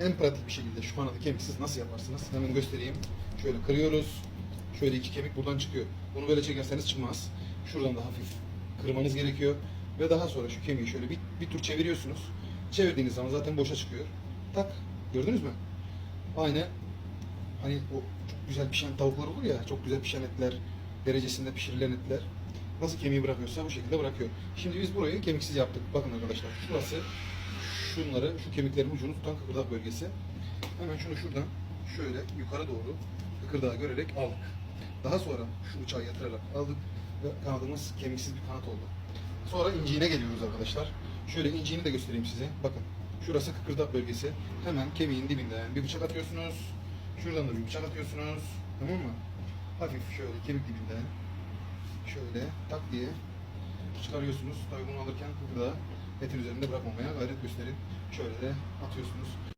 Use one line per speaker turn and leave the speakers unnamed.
en pratik bir şekilde şu kanadı kemiksiz nasıl yaparsınız? Hemen göstereyim. Şöyle kırıyoruz. Şöyle iki kemik buradan çıkıyor. Bunu böyle çekerseniz çıkmaz. Şuradan da hafif kırmanız gerekiyor. Ve daha sonra şu kemiği şöyle bir, bir tur çeviriyorsunuz. Çevirdiğiniz zaman zaten boşa çıkıyor. Tak. Gördünüz mü? Aynı hani o çok güzel pişen tavuklar olur ya, çok güzel pişen etler, derecesinde pişirilen etler. Nasıl kemiği bırakıyorsa bu şekilde bırakıyor. Şimdi biz burayı kemiksiz yaptık. Bakın arkadaşlar şurası şunları, şu kemiklerin ucunu tutan kıkırdak bölgesi. Hemen şunu şuradan şöyle yukarı doğru kıkırdağı görerek aldık. Daha sonra şu bıçağı yatırarak aldık ve kanadımız kemiksiz bir kanat oldu. Sonra inciğine geliyoruz arkadaşlar. Şöyle inciğini de göstereyim size. Bakın şurası kıkırdak bölgesi. Hemen kemiğin dibinden bir bıçak atıyorsunuz. Şuradan da bir bıçak atıyorsunuz. Tamam mı? Hafif şöyle kemik dibinden şöyle tak diye çıkarıyorsunuz. Tabii bunu alırken kıkırdağı etin üzerinde bırakmamaya gayret gösterin. Şöyle de atıyorsunuz.